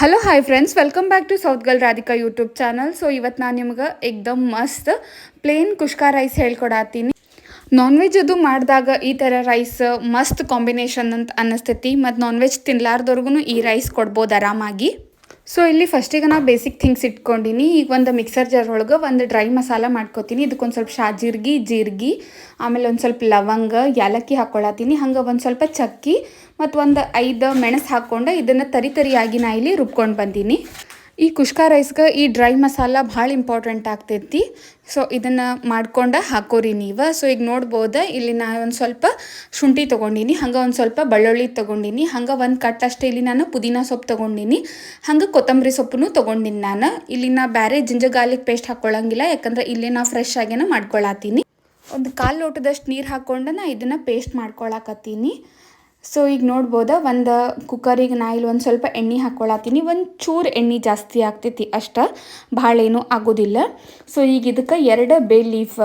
Hello hi friends welcome back to South Girl Radhika YouTube channel so ಇವತ್ತು ನಾನು ನಿಮ್ಗೆ ಏಕ್ದಮ್ ಮಸ್ತ್ ಪ್ಲೇನ್ ಕುಷ್ಕಾ ರೈಸ್ ಹೇಳ್ಕೊಡತ್ತೀನಿ ನಾನ್ ವೆಜ್ ಅದು ಮಾಡಿದಾಗ ಈ ಥರ ರೈಸ್ ಮಸ್ತ್ ಕಾಂಬಿನೇಷನ್ ಅಂತ ಅನ್ನಿಸ್ತೈತಿ. ಮತ್ತು ನಾನ್ ವೆಜ್ ತಿನ್ಲಾರ್ದವ್ರಿಗೂ ಈ ರೈಸ್ ಕೊಡ್ಬೋದು ಆರಾಮಾಗಿ. ಸೊ ಇಲ್ಲಿ ಫಸ್ಟಿಗೆ ನಾ ಬೇಸಿಕ್ ಥಿಂಗ್ಸ್ ಇಟ್ಕೊಂಡಿನಿ. ಈಗ ಒಂದು ಮಿಕ್ಸರ್ ಜಾರ್ ಒಳಗೆ ಒಂದು ಡ್ರೈ ಮಸಾಲ ಮಾಡ್ಕೊತೀನಿ. ಇದಕ್ಕೊಂದು ಸ್ವಲ್ಪ ಶಾಜೀರ್ಗಿ ಜೀರ್ಗಿ ಆಮೇಲೆ ಒಂದು ಸ್ವಲ್ಪ ಲವಂಗ ಏಲಕ್ಕಿ ಹಾಕ್ಕೊಳತ್ತೀನಿ ಹಂಗೆ ಒಂದು ಸ್ವಲ್ಪ ಚಕ್ಕಿ ಮತ್ತು ಒಂದು ಐದು ಮೆಣಸು ಹಾಕ್ಕೊಂಡು ಇದನ್ನು ತರಿ ತರಿಯಾಗಿ ನಾ ಇಲ್ಲಿ ರುಬ್ಕೊಂಡು ಬಂದೀನಿ. ಈ ಕುಷ್ಕಾ ರೈಸ್ಗೆ ಈ ಡ್ರೈ ಮಸಾಲ ಭಾಳ ಇಂಪಾರ್ಟೆಂಟ್ ಆಗ್ತೈತಿ. ಸೊ ಇದನ್ನು ಮಾಡ್ಕೊಂಡು ಹಾಕೋರಿ ನೀವು. ಸೊ ಈಗ ನೋಡ್ಬೋದು, ಇಲ್ಲಿ ನಾನು ಒಂದು ಸ್ವಲ್ಪ ಶುಂಠಿ ತೊಗೊಂಡಿನಿ, ಹಂಗೆ ಒಂದು ಸ್ವಲ್ಪ ಬೆಳ್ಳುಳ್ಳಿ ತೊಗೊಂಡಿನಿ, ಹಂಗೆ ಒಂದು ಕಟ್ ಅಷ್ಟೇ ಇಲ್ಲಿ ನಾನು ಪುದೀನ ಸೊಪ್ಪು ತೊಗೊಂಡಿನಿ, ಹಂಗೆ ಕೊತ್ತಂಬರಿ ಸೊಪ್ಪನ್ನು ತೊಗೊಂಡಿನಿ ನಾನು. ಇಲ್ಲಿ ನಾ ಬೇರೆ ಜಿಂಜರ್ ಗಾರ್ಲಿಕ್ ಪೇಸ್ಟ್ ಹಾಕ್ಕೊಳ್ಳಂಗಿಲ್ಲ ಯಾಕಂದ್ರೆ ಇಲ್ಲಿ ನಾ ಫ್ರೆಶ್ ಆಗೇನ ಮಾಡ್ಕೊಳತ್ತೀನಿ ಒಂದು ಕಾಲು ಲೋಟದಷ್ಟು ನೀರು ಹಾಕ್ಕೊಂಡು ನಾ ಇದನ್ನು ಪೇಸ್ಟ್ ಮಾಡ್ಕೊಳಕತ್ತೀನಿ. ಸೊ ಈಗ ನೋಡ್ಬೋದ, ಒಂದು ಕುಕ್ಕರಿಗೆ ನಾ ಇಲ್ಲಿ ಒಂದು ಸ್ವಲ್ಪ ಎಣ್ಣೆ ಹಾಕ್ಕೊಳತ್ತೀನಿ ಒಂದು ಚೂರು ಎಣ್ಣೆ ಜಾಸ್ತಿ ಆಗ್ತೈತಿ ಅಷ್ಟ. ಭಾಳ ಏನೂ ಆಗೋದಿಲ್ಲ. ಸೊ ಈಗ ಇದಕ್ಕೆ ಎರಡು ಬೇ ಲೀಫ್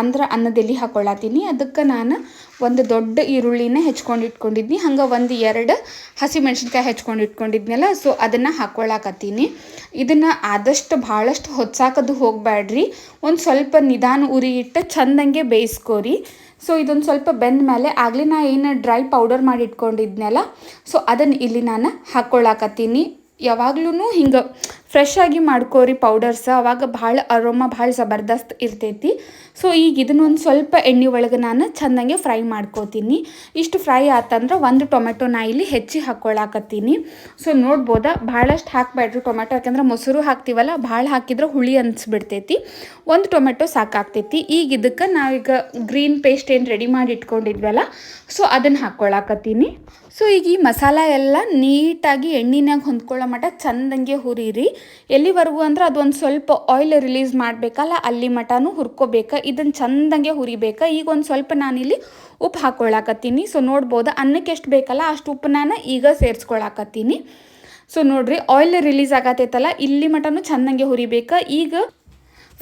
ಅಂದ್ರೆ ಅನ್ನದಲ್ಲಿ ಹಾಕೊಳ್ಳತ್ತೀನಿ ಅದಕ್ಕೆ ನಾನು ಒಂದು ದೊಡ್ಡ ಈರುಳ್ಳಿನ ಹೆಚ್ಕೊಂಡು ಇಟ್ಕೊಂಡಿದ್ನಿ ಹಂಗೆ ಒಂದು ಎರಡು ಹಸಿ ಮೆಣಸಿನ್ಕಾಯಿ ಹೆಚ್ಕೊಂಡು ಇಟ್ಕೊಂಡಿದ್ನಲ್ಲ ಸೊ ಅದನ್ನು ಹಾಕೊಳ್ಳಾಕತ್ತೀನಿ ಇದನ್ನು ಆದಷ್ಟು ಭಾಳಷ್ಟು ಹೊತ್ಸಾಕೋದು ಹೋಗಬೇಡ್ರಿ ಒಂದು ಸ್ವಲ್ಪ ನಿಧಾನ ಉರಿ ಇಟ್ಟು ಚಂದಂಗೆ ಬೇಯಿಸ್ಕೋರಿ. ಸೊ ಇದೊಂದು ಸ್ವಲ್ಪ ಬೆಂದ ಮೇಲೆ ಆಗಲಿ ನಾ ಏನು ಡ್ರೈ ಪೌಡರ್ ಮಾಡಿ ಇಟ್ಕೊಂಡಿದ್ನಲ್ಲ ಸೊ ಅದನ್ನು ಇಲ್ಲಿ ನಾನು ಹಾಕ್ಕೊಳಕತ್ತೀನಿ ಯಾವಾಗ್ಲೂ ಹಿಂಗೆ ಫ್ರೆಶ್ ಆಗಿ ಮಾಡ್ಕೋರಿ ಪೌಡರ್ಸ್ ಅವಾಗ ಭಾಳ ಅರೋಮ ಭಾಳ ಜಬರ್ದಸ್ತ್ ಇರ್ತೈತಿ. ಸೊ ಈಗ ಇದನ್ನೊಂದು ಸ್ವಲ್ಪ ಎಣ್ಣೆ ಒಳಗೆ ನಾನು ಚೆಂದಂಗೆ ಫ್ರೈ ಮಾಡ್ಕೋತೀನಿ. ಇಷ್ಟು ಫ್ರೈ ಆತಂದ್ರೆ ಒಂದು ಟೊಮೆಟೊ ನಾ ಇಲ್ಲಿ ಹೆಚ್ಚಿ ಹಾಕ್ಕೊಳಕತ್ತೀನಿ ಸೊ ನೋಡ್ಬೋದ? ಭಾಳಷ್ಟು ಹಾಕಬೇಡ್ರಿ ಟೊಮೆಟೊ, ಯಾಕಂದ್ರೆ ಮೊಸರು ಹಾಕ್ತೀವಲ್ಲ, ಭಾಳ ಹಾಕಿದ್ರೆ ಹುಳಿ ಅನಿಸ್ಬಿಡ್ತೈತಿ. ಒಂದು ಟೊಮೆಟೊ ಸಾಕಾಗ್ತೈತಿ. ಈಗ ಇದಕ್ಕೆ ನಾವೀಗ ಗ್ರೀನ್ ಪೇಸ್ಟ್ ಏನು ರೆಡಿ ಮಾಡಿ ಇಟ್ಕೊಂಡಿದ್ವಲ್ಲ ಸೊ ಅದನ್ನು ಹಾಕ್ಕೊಳಕತ್ತೀನಿ ಸೊ ಈಗ ಈ ಮಸಾಲ ಎಲ್ಲ ನೀಟಾಗಿ ಎಣ್ಣಿನಾಗ ಹೊಂದ್ಕೊಳ್ಳೋ ಮಟ್ಟ ಚಂದಂಗೆ ಹುರಿರಿ. ಎಲ್ಲಿವರೆಗೂ ಅಂದ್ರೆ ಅದೊಂದು ಸ್ವಲ್ಪ ಆಯಿಲ್ ರಿಲೀಸ್ ಮಾಡಬೇಕಲ್ಲ, ಅಲ್ಲಿ ಮಟನೂ ಹುರ್ಕೋಬೇಕು ಇದನ್ನು ಚಂದಂಗೆ ಹುರಿಬೇಕು. ಈಗ ಒಂದು ಸ್ವಲ್ಪ ನಾನಿಲ್ಲಿ ಉಪ್ಪು ಹಾಕ್ಕೊಳ್ಳಾಕತ್ತೀನಿ ಸೊ ನೋಡ್ಬೋದು, ಅನ್ನಕ್ಕೆ ಎಷ್ಟು ಬೇಕಲ್ಲ ಅಷ್ಟು ಉಪ್ಪು ನಾನು ಈಗ ಸೇರಿಸ್ಕೊಳಕತ್ತೀನಿ. ಸೊ ನೋಡ್ರಿ ಆಯಿಲ್ ರಿಲೀಸ್ ಆಗತೈತಲ್ಲ, ಇಲ್ಲಿ ಮಟನೂ ಚಂದಂಗೆ ಹುರಿಬೇಕು. ಈಗ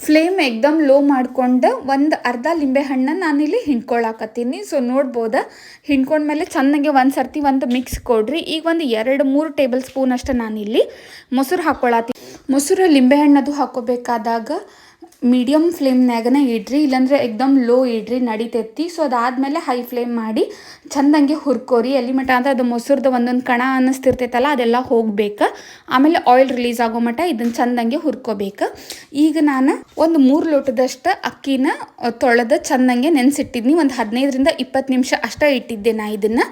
ಫ್ಲೇಮ್ ಎಕ್ದಮ್ ಲೋ ಮಾಡ್ಕೊಂಡು ಒಂದು ಅರ್ಧ ಲಿಂಬೆ ಹಣ್ಣನ್ನು ನಾನಿಲ್ಲಿ ಹಿಂಡ್ಕೊಳಕತ್ತೀನಿ. ಸೊ ಹಿಂಡ್ಕೊಂಡ ಹಿಂಡ್ಕೊಂಡ್ಮೇಲೆ ಚೆನ್ನಾಗಿ ಒಂದು ಸರ್ತಿ ಒಂದು ಮಿಕ್ಸ್ ಕೊಡ್ರಿ. ಈಗ ಒಂದು ಎರಡು ಮೂರು ಟೇಬಲ್ ಸ್ಪೂನ್ ಅಷ್ಟು ನಾನಿಲ್ಲಿ ಮೊಸರು ಹಾಕ್ಕೊಳತ್ತೀನಿ ಮೊಸರು ಲಿಂಬೆ ಹಣ್ಣದು ಹಾಕೋಬೇಕಾದಾಗ ಮೀಡಿಯಮ್ ಫ್ಲೇಮ್ನಾಗನ ಇಡ್ರಿ, ಇಲ್ಲಾಂದರೆ ಎಕ್ದಮ್ ಲೋ ಇಡ್ರಿ, ನಡಿತೈತಿ. ಸೊ ಅದಾದಮೇಲೆ ಹೈ ಫ್ಲೇಮ್ ಮಾಡಿ ಚಂದಂಗೆ ಹುರ್ಕೋರಿ. ಎಲ್ಲಿ ಮಟ ಅಂದ್ರೆ ಅದು ಮೊಸರ್ದು ಒಂದೊಂದು ಕಣ ಅನ್ನಿಸ್ತಿರ್ತೈತಲ್ಲ, ಅದೆಲ್ಲ ಹೋಗ್ಬೇಕು. ಆಮೇಲೆ ಆಯಿಲ್ ರಿಲೀಸ್ ಆಗೋ ಮಟ ಇದನ್ನು ಚಂದಂಗೆ ಹುರ್ಕೋಬೇಕು. ಈಗ ನಾನು ಒಂದು ಮೂರು ಲೋಟದಷ್ಟು ಅಕ್ಕಿನ ತೊಳೆದು ಚಂದಂಗೆ ನೆನೆಸಿಟ್ಟಿದ್ನಿ. ಒಂದು ಹದಿನೈದರಿಂದ ಇಪ್ಪತ್ತು ನಿಮಿಷ ಅಷ್ಟೇ ಇಟ್ಟಿದ್ದೆ ನಾ ಇದನ್ನು.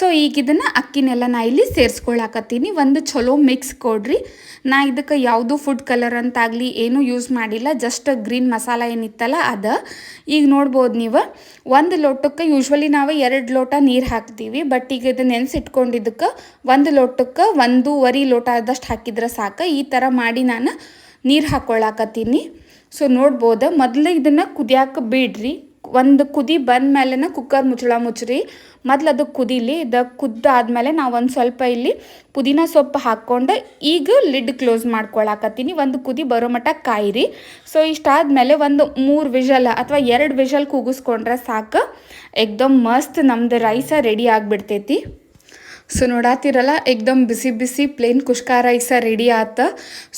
ಸೊ ಈಗ ಇದನ್ನು ಅಕ್ಕಿನೆಲ್ಲ ನಾ ಇಲ್ಲಿ ಸೇರಿಸ್ಕೊಳಕತ್ತೀನಿ. ಒಂದು ಚಲೋ ಮಿಕ್ಸ್ ಕೊಡ್ರಿ. ನಾ ಇದಕ್ಕೆ ಯಾವುದು ಫುಡ್ ಕಲರ್ ಅಂತಾಗಲಿ ಏನೂ ಯೂಸ್ ಮಾಡಿಲ್ಲ. ಜಸ್ಟ್ ಗ್ರೀನ್ ಮಸಾಲ ಏನಿತ್ತಲ್ಲ ಅದು. ಈಗ ನೋಡ್ಬೋದು ನೀವು, ಒಂದು ಲೋಟಕ್ಕೆ ಯೂಶ್ವಲಿ ನಾವು ಎರಡು ಲೋಟ ನೀರು ಹಾಕ್ತೀವಿ ಬಟ್ ಈಗ ಇದು ನೆನೆಸಿಟ್ಕೊಂಡಿದ್ದಕ್ಕೆ ಒಂದು ಲೋಟಕ್ಕೆ ಒಂದೂವರೆ ಲೋಟ ಆದಷ್ಟು ಹಾಕಿದ್ರೆ ಸಾಕು. ಈ ಥರ ಮಾಡಿ ನಾನು ನೀರು ಹಾಕ್ಕೊಳ್ಳಾಕತ್ತೀನಿ ಸೊ ನೋಡ್ಬೋದು, ಮೊದಲು ಇದನ್ನು ಕುದಿಯಾಕೆ ಬಿಡ್ರಿ. ಒಂದು ಕುದಿ ಬಂದ ಮೇಲೆ ಕುಕ್ಕರ್ ಮುಚ್ಚಳ ಮುಚ್ಚ್ರಿ. ಮೊದ್ಲು ಅದು ಕುದಿಲಿ, ಇದು ಕುದ್ದಾದ್ಮೇಲೆ ನಾವು ಒಂದು ಸ್ವಲ್ಪ ಇಲ್ಲಿ ಪುದೀನ ಸೊಪ್ಪು ಹಾಕ್ಕೊಂಡು ಈಗ ಲಿಡ್ ಕ್ಲೋಸ್ ಮಾಡ್ಕೊಳಕತ್ತೀನಿ. ಒಂದು ಕುದಿ ಬರೋ ಮಟ್ಟ ಕಾಯಿರಿ. ಸೊ ಇಷ್ಟಾದ್ಮೇಲೆ ಒಂದು ಮೂರು ವಿಷಲ್ ಅಥವಾ ಎರಡು ವಿಷಲ್ ಕೂಗಿಸ್ಕೊಂಡ್ರೆ ಸಾಕು. ಎಕ್ದಮ್ ಮಸ್ತ್ ನಮ್ದು ರೈಸ ರೆಡಿ ಆಗಿಬಿಡ್ತೈತಿ. ಸೊ ನೋಡಾತಿರಲ್ಲ, ಎಕ್ದಮ್ ಬಿಸಿ ಬಿಸಿ ಪ್ಲೇನ್ ಕುಷ್ಕ ರೈಸ ರೆಡಿ ಆತ.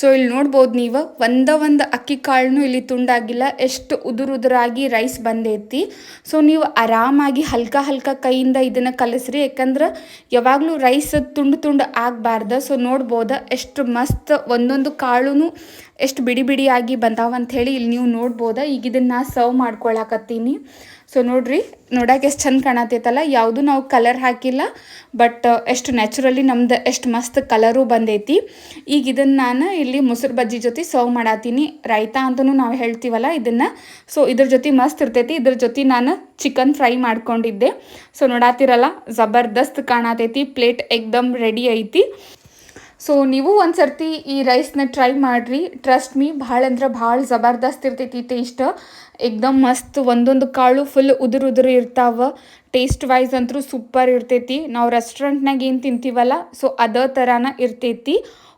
ಸೊ ಇಲ್ಲಿ ನೋಡ್ಬೋದು ನೀವು, ಒಂದ ಒಂದು ಅಕ್ಕಿ ಕಾಳನ್ನು ಇಲ್ಲಿ ತುಂಡಾಗಿಲ್ಲ, ಎಷ್ಟು ಉದುರು ಉದುರಾಗಿ ರೈಸ್ ಬಂದೈತಿ. ಸೊ ನೀವು ಆರಾಮಾಗಿ ಹಲ್ಕ ಹಲ್ಕ ಕೈಯಿಂದ ಇದನ್ನು ಕಲಸ್ರಿ, ಯಾಕಂದ್ರೆ ಯಾವಾಗಲೂ ರೈಸ್ ತುಂಡು ತುಂಡು ಆಗಬಾರ್ದು. ಸೊ ನೋಡ್ಬೋದು, ಎಷ್ಟು ಮಸ್ತ್ ಒಂದೊಂದು ಕಾಳು ಎಷ್ಟು ಬಿಡಿ ಬಿಡಿಯಾಗಿ ಬಂದಾವಂಥೇಳಿ ಇಲ್ಲಿ ನೀವು ನೋಡ್ಬೋದು. ಈಗ ಇದನ್ನು ಸರ್ವ್ ಮಾಡ್ಕೊಳಕತ್ತೀನಿ. ಸೊ ನೋಡ್ರಿ ನೋಡಕ್ಕೆ ಎಷ್ಟು ಚಂದ ಕಾಣತೈತಲ್ಲ. ಯಾವುದು ನಾವು ಕಲರ್ ಹಾಕಿಲ್ಲ ಬಟ್ ಎಷ್ಟು ನ್ಯಾಚುರಲಿ ನಮ್ದು ಎಷ್ಟು ಮಸ್ತ್ ಕಲರು ಬಂದೈತಿ. ಈಗ ಇದನ್ನು ನಾನು ಇಲ್ಲಿ ಮೊಸರು ಬಜ್ಜಿ ಜೊತೆ ಸರ್ವ್ ಮಾಡತ್ತೀನಿ ರೈತಾ ಅಂತಲೂ ನಾವು ಹೇಳ್ತೀವಲ್ಲ ಇದನ್ನು. ಸೊ ಇದ್ರ ಜೊತೆ ಮಸ್ತ್ ಇರ್ತೈತಿ. ಇದ್ರ ಜೊತೆ ನಾನು ಚಿಕನ್ ಫ್ರೈ ಮಾಡ್ಕೊಂಡಿದ್ದೆ. ಸೊ ನೋಡಾತಿರಲ್ಲ, ಜಬರ್ದಸ್ತ್ ಕಾಣತೈತಿ. ಪ್ಲೇಟ್ ಎಕ್ದಮ್ ರೆಡಿ ಐತಿ. ಸೊ ನೀವು ಒಂದು ಸರ್ತಿ ಈ ರೈಸ್ನ ಟ್ರೈ ಮಾಡಿರಿ. ಟ್ರಸ್ಟ್ ಮೀ ಭಾಳ ಅಂದ್ರೆ ಭಾಳ ಜಬರ್ದಸ್ತ್ ಇರ್ತೈತಿ ಟೇಸ್ಟ್ ಎಕ್ದಮ್ ಮಸ್ತ್, ಒಂದೊಂದು ಕಾಳು ಫುಲ್ ಉದುರು ಉದುರು ಇರ್ತಾವ. ಟೇಸ್ಟ್ ವೈಸ್ ಅಂತೂ ಸೂಪರ್ ಇರ್ತೈತಿ. ನಾವು ರೆಸ್ಟೋರೆಂಟ್ನಾಗ ಏನು ತಿಂತೀವಲ್ಲ ಸೊ ಅದೇ ಥರನ ಇರ್ತೈತಿ.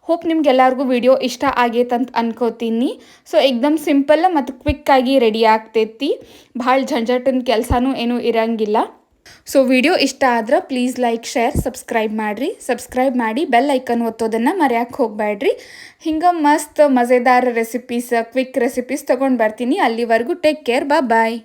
ಹೋಪ್ ನಿಮ್ಗೆಲ್ಲರಿಗೂ ವಿಡಿಯೋ ಇಷ್ಟ ಆಗೈತೆ ಅಂತ ಅನ್ಕೋತೀನಿ. ಸೊ ಎಕ್ದಮ್ ಸಿಂಪಲ್ ಮತ್ತು ಕ್ವಿಕ್ಕಾಗಿ ರೆಡಿ ಆಗ್ತೈತಿ. ಭಾಳ ಝಂझಟನ ಕೆಲಸನೂ ಏನೂ ಇರಂಗಿಲ್ಲ. ಸೊ ವಿಡಿಯೋ ಇಷ್ಟ ಆದ್ರೆ ಪ್ಲೀಸ್ ಲೈಕ್ ಶೇರ್ ಸಬ್ಸ್ಕ್ರೈಬ್ ಮಾಡಿರಿ. ಸಬ್ಸ್ಕ್ರೈಬ್ ಮಾಡಿ ಬೆಲ್ ಐಕನ್ ಒತ್ತೋದನ್ನು ಮರೆಯೋಕ್ಕೆ ಹೋಗಬೇಡ್ರಿ ಹಿಂಗೆ ಮಸ್ತ್ ಮಜೆದಾರ್ ರೆಸಿಪೀಸ್ ಕ್ವಿಕ್ ರೆಸಿಪೀಸ್ ತೊಗೊಂಡು ಬರ್ತೀನಿ. ಅಲ್ಲಿವರೆಗೂ ಟೇಕ್ ಕೇರ್ ಬಾ ಬಾಯ್